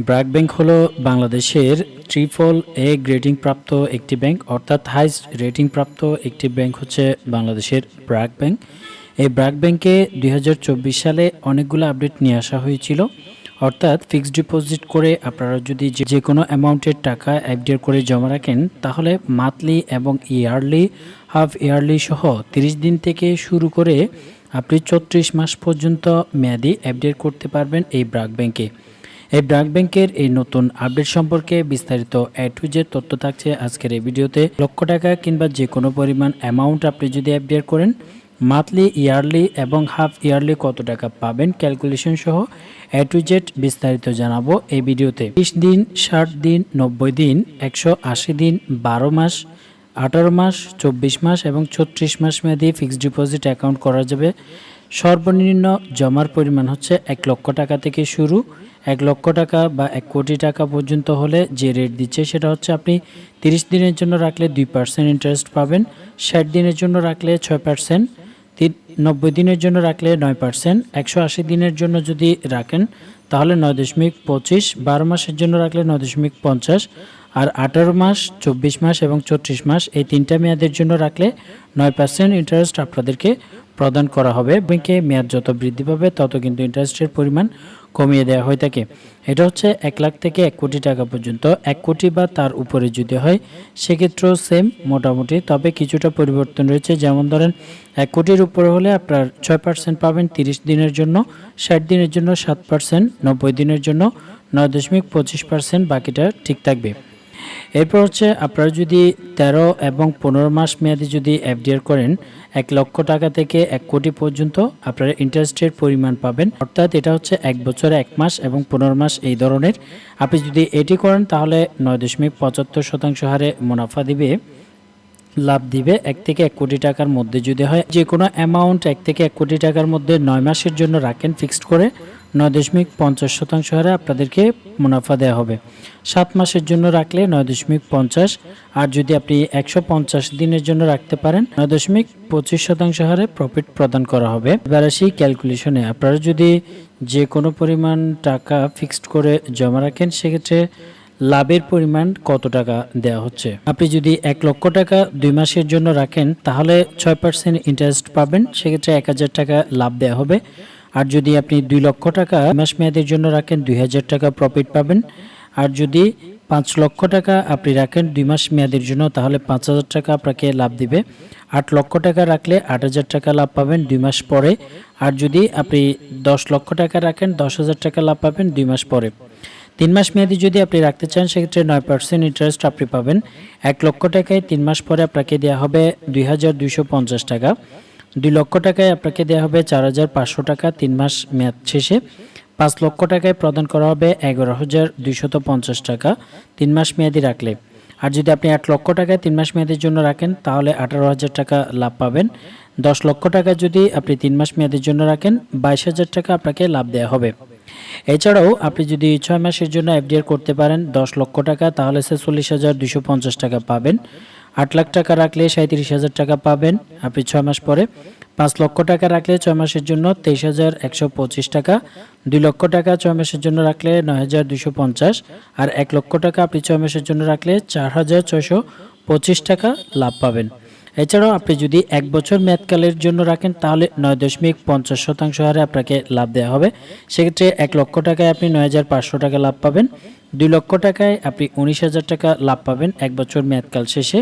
BRAC bank হলো বাংলাদেশের triple A grading প্রাপ্ত একটি ব্যাংক, অর্থাৎ হাইস্ট রেটিং প্রাপ্ত একটি ব্যাংক হচ্ছে বাংলাদেশের ব্র্যাক ব্যাংক। এই ব্র্যাক ব্যাংকে দুই হাজার চব্বিশ সালে অনেকগুলো আপডেট নিয়ে আসা হয়েছিল। অর্থাৎ ফিক্সড ডিপোজিট করে আপনারা যদি যে- কোনো অ্যামাউন্টের টাকা এফডিআর করে জমা রাখেন, তাহলে মান্থলি এবং ইয়ারলি, হাফ ইয়ারলি সহ তিরিশ দিন থেকে শুরু করে আপনি চৌত্রিশ মাস পর্যন্ত মেয়াদি এফডিআর করতে পারবেন এই ব্র্যাক ব্যাংকে। এই ব্র্যাক ব্যাংকের এই নতুন আপডেট সম্পর্কে বিস্তারিত এ টু জেড তথ্য থাকছে আজকের এই ভিডিওতে। লক্ষ টাকা কিংবা যে কোনো পরিমাণ অ্যামাউন্ট আপনি যদি এফডিআর করেন মান্থলি ইয়ারলি এবং হাফ ইয়ারলি কত টাকা পাবেন ক্যালকুলেশন সহ এ টু জেড বিস্তারিত জানাব এই ভিডিওতে। বিশ দিন, ষাট দিন, নব্বই দিন, একশো আশি দিন, বারো মাস, আঠারো মাস, চব্বিশ মাস এবং ছত্রিশ মাস মেয়াদি ফিক্সড ডিপোজিট অ্যাকাউন্ট করা যাবে। সর্বনিম্ন জমার পরিমাণ হচ্ছে এক লক্ষ টাকা থেকে শুরু। এক লক্ষ টাকা বা এক কোটি টাকা পর্যন্ত হলে যে রেট দিচ্ছে সেটা হচ্ছে আপনি তিরিশ দিনের জন্য রাখলে দুই পার্সেন্ট ইন্টারেস্ট পাবেন, ষাট দিনের জন্য রাখলে ছয় পার্সেন্ট নব্বই দিনের জন্য রাখলে নয় পার্সেন্ট, একশো আশি দিনের জন্য যদি রাখেন, তাহলে নয় দশমিক পঁচিশ, বারো মাসের জন্য রাখলে নয় দশমিক পঞ্চাশ, আর আঠারো মাস, চব্বিশ মাস এবং চৌত্রিশ মাস এই তিনটা মেয়াদের জন্য রাখলে নয় পার্সেন্ট ইন্টারেস্ট আপনাদেরকে প্রদান করা হবে। ব্যাংকে মেয়াদ যত বৃদ্ধি পাবে, তত কিন্তু ইন্টারেস্টের পরিমাণ কমিয়ে দেওয়া হয়ে থাকে। এটা হচ্ছে এক লাখ থেকে এক কোটি টাকা পর্যন্ত। এক কোটি বা তার উপরে যদি হয়, সেক্ষেত্রেও সেম মোটামুটি। তবে কিছুটা পরিবর্তন রয়েছে। যেমন ধরেন, এক কোটির উপরে হলে আপনার ছয় পার্সেন্ট পাবেন তিরিশ দিনের জন্য, ষাট দিনের জন্য সাত পার্সেন্ট নব্বই দিনের জন্য নয় দশমিক পঁচিশ পার্সেন্ট বাকিটা ঠিক থাকবে। এরপর হচ্ছে আপনারা যদি তেরো এবং পনেরো মাস মেয়াদি যদি এফডিআর করেন, এক লক্ষ টাকা থেকে এক কোটি পর্যন্ত আপনারা ইন্টারেস্টের পরিমাণ পাবেন। অর্থাৎ এটা হচ্ছে এক বছরে এক মাস এবং পনেরো মাস এই ধরনের। আপনি যদি এটি করেন, তাহলে নয় দশমিক পঁচাত্তর শতাংশ হারে মুনাফা দিবে, লাভ দিবে এক থেকে এক কোটি টাকার মধ্যে যদি হয়। যে কোনো অ্যামাউন্ট এক থেকে এক কোটি টাকার মধ্যে নয় মাসের জন্য রাখেন ফিক্সড করে। নয় দশমিক পঞ্চাশ শতাংশ হারে আপনাদেরকে মুনাফা দেওয়া হবে। সাত মাসের জন্য রাখলে নয় দশমিক পঞ্চাশ, আর যদি আপনি একশো পঞ্চাশ দিনের জন্য রাখতে পারেন, নয় দশমিক পঁচিশ শতাংশ হারে প্রফিট প্রদান করা হবে। এবার আসি ক্যালকুলেশনে আপনারা যদি যে কোনো পরিমাণ টাকা ফিক্সড করে জমা রাখেন, সেক্ষেত্রে লাভের পরিমাণ কত টাকা দেওয়া হচ্ছে? আপনি যদি এক লক্ষ টাকা দুই মাসের জন্য রাখেন, তাহলে ছয় পার্সেন্ট ইন্টারেস্ট পাবেন। সেক্ষেত্রে এক হাজার টাকা লাভ দেওয়া হবে। আর যদি আপনি দুই লক্ষ টাকা মাস মেয়াদের জন্য রাখেন, দুই হাজার টাকা প্রফিট পাবেন। আর যদি পাঁচ লক্ষ টাকা আপনি রাখেন দুই মাস মেয়াদের জন্য, তাহলে পাঁচ হাজার টাকা আপনাকে লাভ দিবে। আট লক্ষ টাকা রাখলে আট হাজার টাকা লাভ পাবেন দুই মাস পরে। আর যদি আপনি দশ লক্ষ টাকা রাখেন, দশ হাজার টাকা লাভ পাবেন দুই মাস পরে। তিন মাস মেয়াদি যদি আপনি রাখতে চান, সেক্ষেত্রে নয় পার্সেন্ট ইন্টারেস্ট আপনি পাবেন। এক লক্ষ টাকায় তিন মাস পরে আপনাকে দেওয়া হবে দুই হাজার দুইশো পঞ্চাশ টাকা। দুই লক্ষ টাকায় আপনাকে দেওয়া হবে চার হাজার পাঁচশো টাকা তিন মাস মেয়াদ শেষে। পাঁচ লক্ষ টাকায় প্রদান করা হবে এগারো হাজার দুইশত পঞ্চাশ টাকা তিন মাস মেয়াদি রাখলে। আর যদি আপনি আট লক্ষ টাকায় তিন মাস মেয়াদের জন্য রাখেন, তাহলে আঠারো হাজার টাকা লাভ পাবেন। দশ লক্ষ টাকা যদি আপনি তিন মাস মেয়াদের জন্য রাখেন, বাইশ হাজার টাকা আপনাকে লাভ দেওয়া হবে। এছাড়াও আপনি যদি ছয় মাসের জন্য এফডিআর করতে পারেন, দশ লক্ষ টাকা, তাহলে ছেচল্লিশ হাজার দুশো পঞ্চাশ টাকা পাবেন। আট লাখ টাকা রাখলে সাঁত্রিশ হাজার টাকা পাবেন। আপনি ছয় মাস পরে পাঁচ লক্ষ টাকা রাখলে ছয় মাসের জন্য তেইশ হাজার একশো পঁচিশ টাকা, দুই লক্ষ টাকা ছয় মাসের জন্য রাখলে নয় হাজার দুশো পঞ্চাশ, আর এক লক্ষ টাকা আপনি ছয় মাসের জন্য রাখলে চার হাজার ছয়শো পঁচিশ টাকা লাভ পাবেন। এছাড়াও আপনি যদি এক বছর মেয়াদকালের জন্য রাখেন, তাহলে নয় দশমিক পঞ্চাশ শতাংশ হারে আপনাকে লাভ দেওয়া হবে। সেক্ষেত্রে এক লক্ষ টাকায় আপনি নয় হাজার পাঁচশো টাকা লাভ পাবেন। দুই লক্ষ টাকায় আপনি উনিশ হাজার টাকা লাভ পাবেন এক বছর মেয়াদকাল শেষে।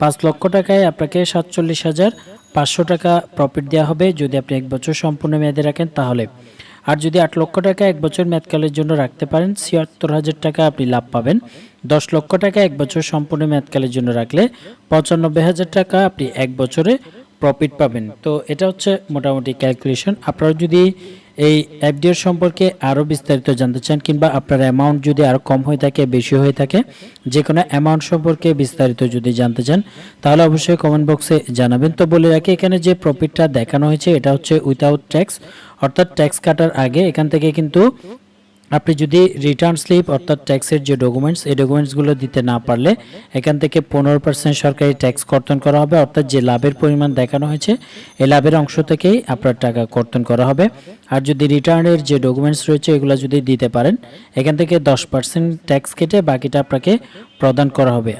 পাঁচ লক্ষ টাকায় আপনাকে সাতচল্লিশ হাজার পাঁচশো টাকা প্রফিট দেওয়া হবে। যদি আপনি এক বছর সম্পূর্ণ মেয়াদে রাখেন, তাহলে আর যদি আট লক্ষ টাকা এক বছর মেয়াদকালের জন্য রাখতে পারেন, ছিয়াত্তর হাজার টাকা আপনি লাভ পাবেন। দশ লক্ষ টাকা এক বছর সম্পূর্ণ মেয়াদকালের জন্য রাখলে পঁচানব্বই হাজার টাকা আপনি এক বছরে প্রফিট পাবেন। তো এটা হচ্ছে মোটামুটি ক্যালকুলেশন আপনারা যদি এই এফডিআর সম্পর্কে আরও বিস্তারিত জানতে চান কিংবা আপনার অ্যামাউন্ট যদি আরও কম হয়ে থাকে, বেশি হয়ে থাকে যে কোনো অ্যামাউন্ট সম্পর্কে বিস্তারিত যদি জানতে চান, তাহলে অবশ্যই কমেন্ট বক্সে জানাবেন। তো বলে রাখি, এখানে যে প্রফিটটা দেখানো হয়েছে, এটা হচ্ছে উইথাউট ট্যাক্স অর্থাৎ ট্যাক্স কাটার আগে এখান থেকে কিন্তু আপনি যদি রিটার্ন স্লিপ অর্থাৎ ট্যাক্সের যে ডকুমেন্টস এই ডকুমেন্টসগুলো দিতে না পারলে, এখান থেকে পনেরো পার্সেন্ট সরকারি ট্যাক্স কর্তন করা হবে। অর্থাৎ যে লাভের পরিমাণ দেখানো হয়েছে, এই লাভের অংশ থেকেই আপনার টাকা কর্তন করা হবে। আর যদি রিটার্নের যে ডকুমেন্টস রয়েছে, এগুলো যদি দিতে পারেন, এখান থেকে দশ পার্সেন্ট ট্যাক্স কেটে বাকিটা আপনাকে প্রদান করা হবে।